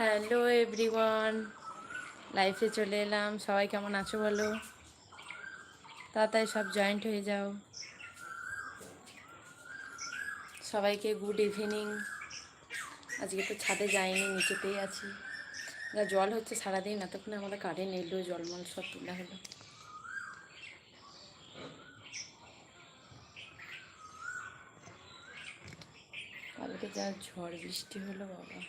Hello everyone, লাইফে চলে এলাম। সবাই কেমন আছো বলো? তাড়াতাড়ি সব জয়েন্ট হয়ে যাও। সবাইকে গুড ইভিনিং আজকে তো ছাদে যাইনি, নিচেতেই আছি। যা জল হচ্ছে সারাদিন, এতক্ষণে আমাদের কারেন্ট এলো, জলমল সব তোলা হলো। কালকে যা ঝড় বৃষ্টি হলো, বাবা।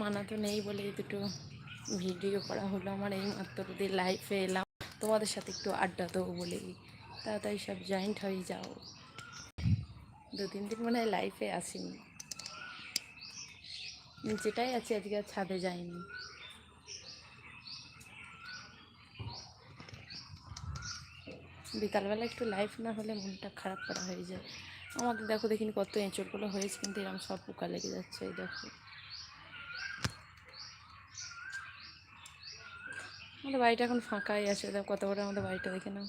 মানা তো নেই বলে এই দুটো ভিডিও করা হলো আমার এই মাত্র দিয়ে লাইফে এলাম। তোমাদের সাথে একটু আড্ডা দেবো বলে। তাড়াতাড়ি সব জয়েন্ট হয়ে যাও। দু তিন দিন মানে লাইফে আসিনি। নিচেটাই আছে আজকে আর ছাদে যাইনি। বিকালবেলা একটু লাইফ না হলে মনটা খারাপ করা হয়ে যায়। আমাদের দেখো দেখিনি কত এঁচড়গুলো হয়েছে, কিন্তু এরকম সব পোকা লেগে যাচ্ছে, এই দেখো। আমাদের বাড়িটা এখন ফাঁকাই আছে কত বড় আমাদের বাড়িটা দেখে নাও।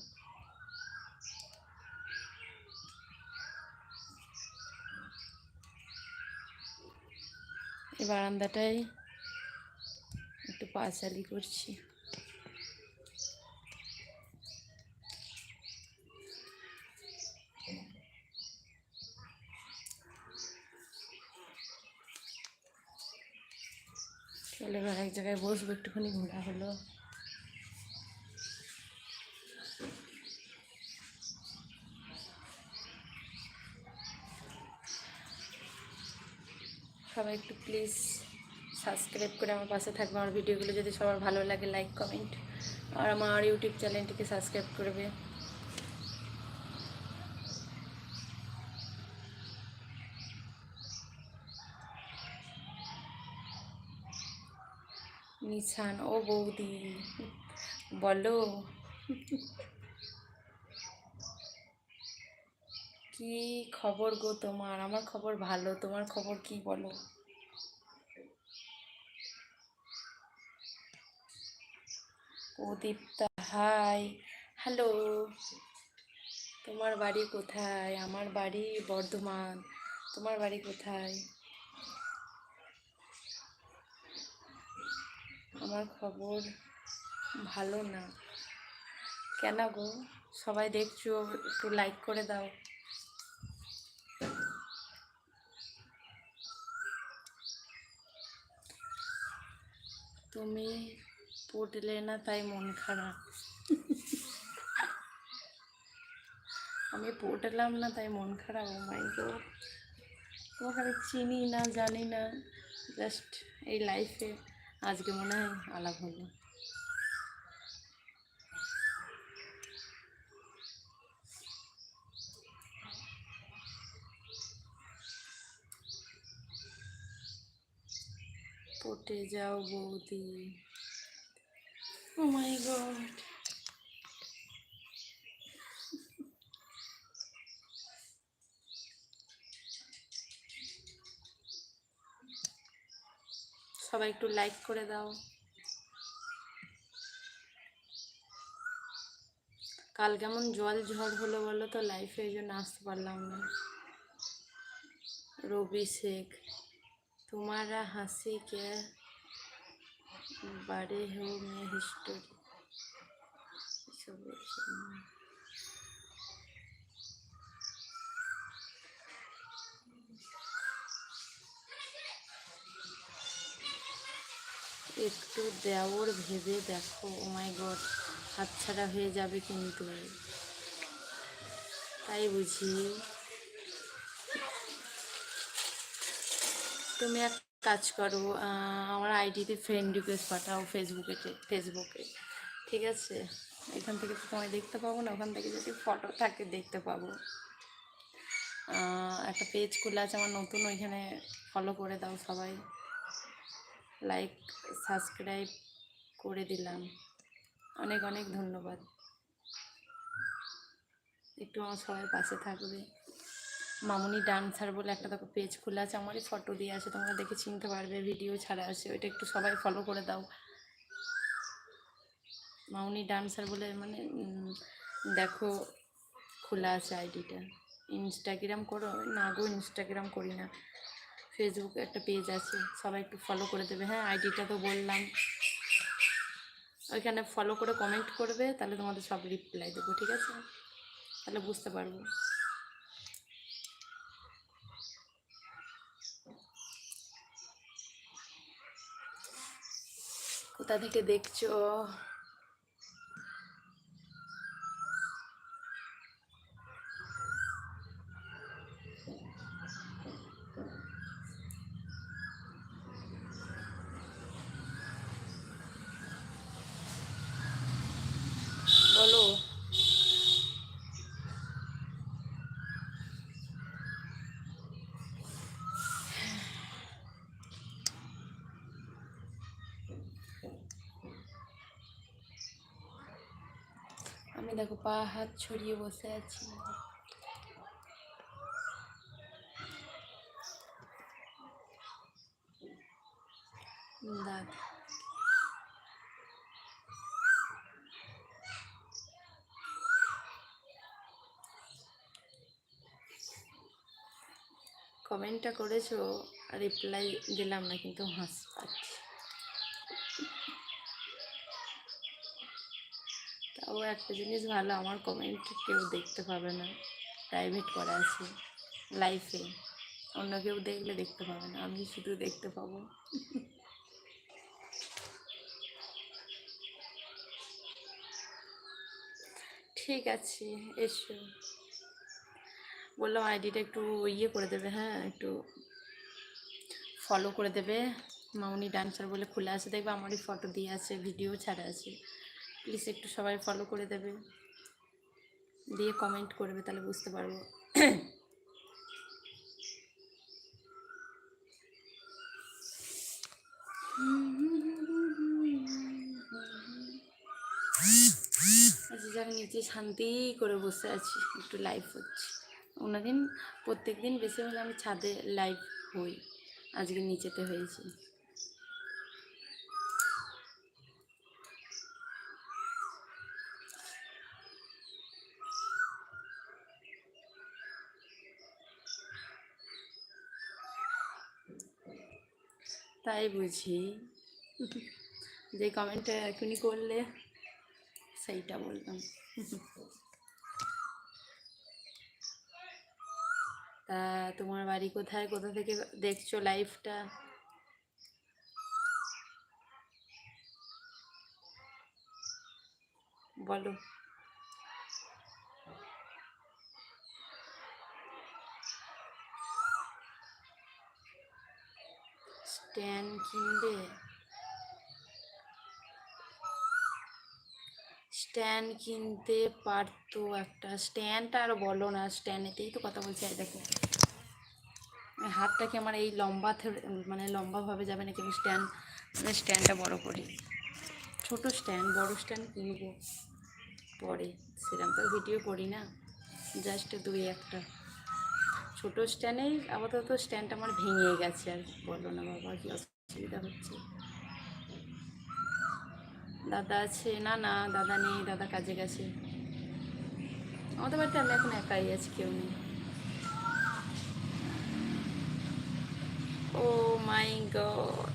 এই বারান্দাটাই একটু পাঁচালি করছি। চলে এবার এক জায়গায় বসবো, একটুখানি ঘোরা হলো সবাই একটু প্লিজ সাবস্ক্রাইব করে আমার পাশে থাকবে। আমার ভিডিওগুলো যদি সবার ভালো লাগে লাইক কমেন্ট আর আমার ইউটিউব চ্যানেলটিকে সাবস্ক্রাইব করবে। নিশান, ও বৌদি, বলো। কি খবর গো তোমার? আমার খবর ভালো, তোমার খবর কি বলো? প্রদীপ্তা হাই হ্যালো তোমার বাড়ি কোথায়? আমার বাড়ি বর্ধমান। তোমার বাড়ি কোথায়? আমার খবর ভালো না। কেন গো? সবাই দেখছ, একটু লাইক করে দাও। তুমি পড়লে না তাই মন খারাপ। আমি পড়লাম না তাই মন খারাপ। ও মাই গড তোমাকে চিনি না, জানি না। জাস্ট এই লাইফে আজকে মনে হয় আলাপ হলো। পটে যাও বৌদি। Oh my god. সবাই একটু লাইক করে দাও কাল কেমন জল ঝড় হলো বলো তো লাইফে এই জন্য আসতে পারলাম না রবি শেখ, তোমারা হাসিকে बड़े हो मैं हिस्टोरी একটু দেওর ভেবে দেখো ও মাই গড হাতছাড়া হয়ে যাবে কিন্তু তাই বুঝি তুমি এক কাজ করো আমার আইডিতে ফ্রেন্ড রিকোয়েস্ট পাঠাও ফেসবুকে ফেসবুকে ঠিক আছে? এখান থেকে তো তোমায় দেখতে পাবো না, ওখান থেকে যদি ফটো থাকে দেখতে পাবো। একটা পেজ খুলে আছে, আমার নতুন, ওইখানে ফলো করে দাও সবাই। লাইক সাবস্ক্রাইব করে দিলাম। অনেক অনেক ধন্যবাদ। একটু আমার সবাই পাশে থাকবে। মামুনি ডান্সার বলে একটা দেখো পেজ খোলা আছে, আমারই ফটো দিয়ে আছে, তোমরা দেখে চিনতে পারবে ভিডিও ছাড়া আছে, ওইটা একটু সবাই ফলো করে দাও। মামুনি ডান্সার বলে মানে দেখো, খোলা আছে আইডিটা। ইনস্টাগ্রাম করো, না গো ইনস্টাগ্রাম করি না। ফেসবুকে একটা পেজ আছে, সবাই একটু ফলো করে দেবে। হ্যাঁ আইডিটা তো বললাম। ওইখানে ফলো করে কমেন্ট করবে, তাহলে তোমাদের সব রিপ্লাই দেবো, ঠিক আছে? তাহলে বুঝতে পারব। কোথা থেকে দেখছ বলো আমি দেখো পা হাত ছড়িয়ে বসে আছি। কমেন্টটা করেছ রিপ্লাই দিলাম না কিন্তু হাস পাচ্ছি। একটা জিনিস ভালো, আমার কমেন্ট কেউ দেখতে পাবে না। প্রাইভেট করা আছে লাইফে অন্য কেউ দেখলে দেখতে পাবে না। আমি শুধু দেখতে পাবো। ঠিক আছে, এসো। বললাম আইডিটা একটু ইয়ে করে দেবে হ্যাঁ একটু ফলো করে দেবে। মাউনি ডান্সার বলে খুলে আছে, দেখবে আমারই ফটো দিয়ে আছে ভিডিও ছাড়া আছে। প্লিজ একটু সবাই ফলো করে দেবে। দিয়ে কমেন্ট করবে, তাহলে বুঝতে পারব। আচ্ছা নিচে শান্তি করে বসে আছি, একটু লাইভ হচ্ছে। অন্যদিন প্রত্যেক দিন বেশি হলে আমি ছাদে লাইভ হই, আজকে নিচেতে হয়েছে। তাই বুঝি। যে কমেন্টটা এখনই করলে সেইটা বললাম তা তোমার বাড়ি কোথায়? কোথা থেকে দেখছ লাইফটা বলো। স্ট্যান্ড কিনবে স্ট্যান্ড কিনতে পারতো একটা স্ট্যান্ড আর বলো না স্ট্যান্ডেতেই তো কথা বলছি, আর দেখো। এই হাতটা কি আমার এই লম্বা মানে লম্বাভাবে যাবে নাকি আমি স্ট্যান্ড মানে স্ট্যান্ডটা বড় করি। ছোট স্ট্যান্ড বড় স্ট্যান্ড কিনবো। পরে সেরকম তো ভিডিও করি না। জাস্ট দুই একটা। ছোট স্ট্যান্ডেই আপাতত স্ট্যান্ড আমার ভেঙে গেছে আর বলো না বাবা, কি অসুবিধা হচ্ছে? দাদা আছে, না না, দাদা নেই, দাদা কাজে গেছে। আমাদের বাড়িতে আমি এখন একাই আছি, কেউ নেই। ও মাই গড,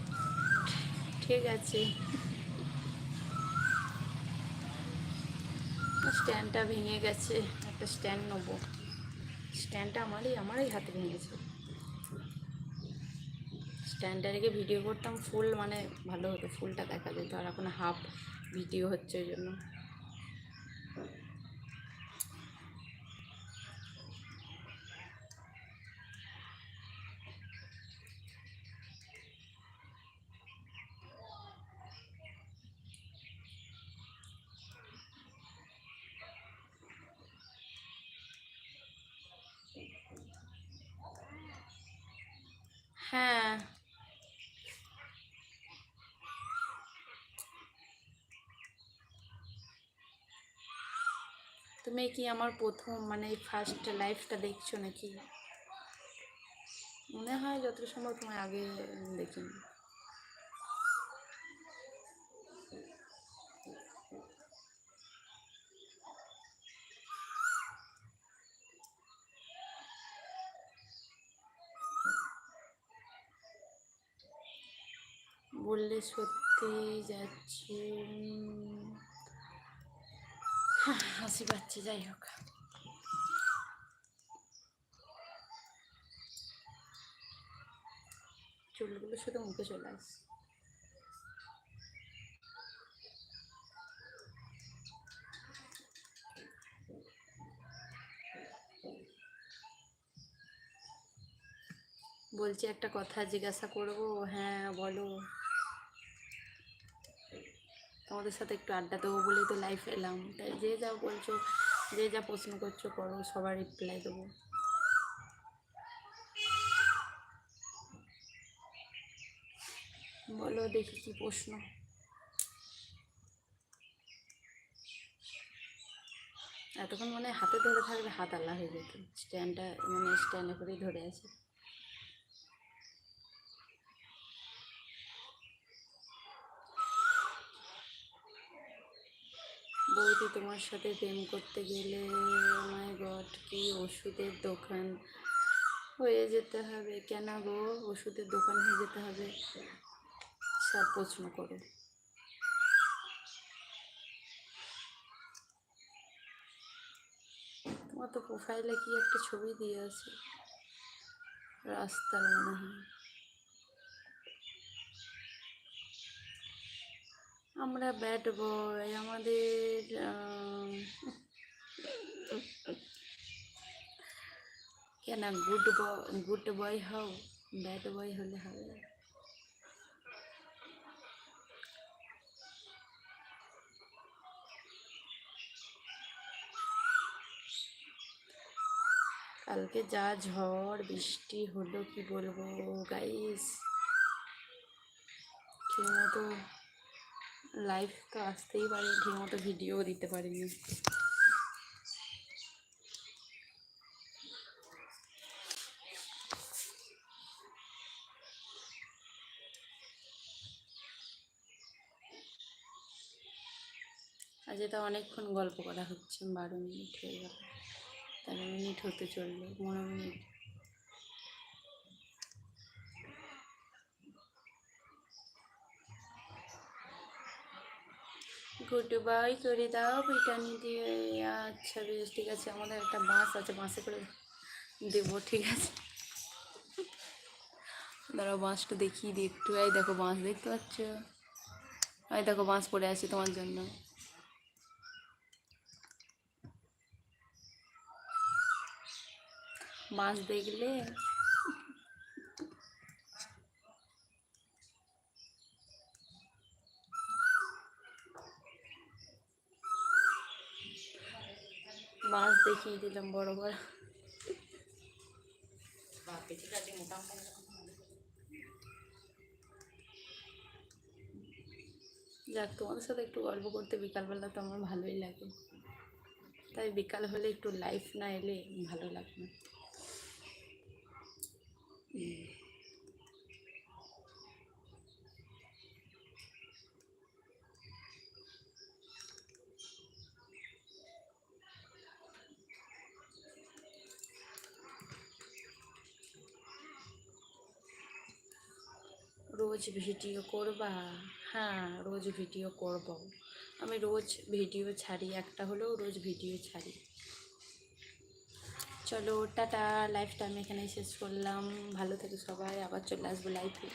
ঠিক আছে। স্ট্যান্ডটা ভেঙে গেছে, একটা স্ট্যান্ড নেব। স্ট্যান্ডটা আমারই আমারই হাতে ভেঙেছে স্ট্যান্ডটা রেখে ভিডিও করতাম ফুল মানে ভালো হতো ফুলটা দেখা যেত। আর এখন হাফ ভিডিও হচ্ছে ওই জন্য। হ্যাঁ। তুমি কি আমার প্রথম মানে ফার্স্ট লাইফটা দেখছ নাকি? মনে হয় যত সময় তোমার আগে দেখিনি। বললে সত্যি যাচ্ছি। হ্যাঁ, হাসি পাচ্ছে যাই হোক। চুলগুলো শুধু মুখে চলে আসছে। বলছি একটা কথা জিজ্ঞাসা করব? হ্যাঁ বলো। তোমাদের সাথে একটু আড্ডা দেবো বলেই তো লাইফ এলাম। তাই যে যা বলছো, যে যা প্রশ্ন করছ করো, সবার রিপ্লাই দেবো। বলো দেখি কি প্রশ্ন। এতক্ষণ মানে হাতে ধরে থাকলে হাত আল্লাহ হয়ে যেত স্ট্যান্ডটা মানে স্ট্যান্ডে করেই ধরে আছে। বৌদি তোমার সাথে প্রেম করতে গেলে, মাই গড, কি ওষুধের দোকান। হয়ে যেতে হবে। কেন গো? ওষুধের দোকান হয়ে যেতে হবে। সব প্রশ্ন করো। তোমার তো প্রোফাইলে কি একটা ছবি দিয়ে আছে? রাস্তার মনে হয়। আমরা ব্যাড বয় আমাদের কেন গুড গুড বয় হও ব্যাড বয় হলে হবে। কালকে যা ঝড়, বৃষ্টি হলো, কি বলব গাইস ঠিক মতো লাইভ তো আসতেই পারে ঠিক মতো ভিডিও দিতে পারিনি। আজ এটা অনেকক্ষণ গল্প করা হচ্ছে, বারো মিনিট হয়ে গেল, তেরো মিনিট হতে চলল, পনেরো মিনিট। গুড বাই করে দাও পিটানি দিয়ে আচ্ছা বেশ, ঠিক আছে, আমাদের একটা বাস আছে বাসে করে দেবো, ঠিক আছে। দাঁড়াও, বাঁশটা দেখিয়ে দিই একটু। এই দেখো, বাঁশ দেখতে পাচ্ছ? এই দেখো, বাঁশ পড়ে আছে তোমার জন্য। বাঁশ দেখলে দেখিয়ে দিলাম, বড় বড় যাক, তোমাদের সাথে একটু গল্প করতে বিকালবেলা তো আমার ভালোই লাগে। তাই বিকাল হলে একটু লাইফ না এলে ভালো লাগে রোজ ভিডিও করবা? হ্যাঁ রোজ ভিডিও করব। আমি রোজ ভিডিও ছাড়ি, একটা হলেও রোজ ভিডিও ছাড়ি। চলো, টাটা, লাইফটা আমি এখানেই শেষ করলাম। ভালো থাকে সবাই, আবার চলে আসব লাইফে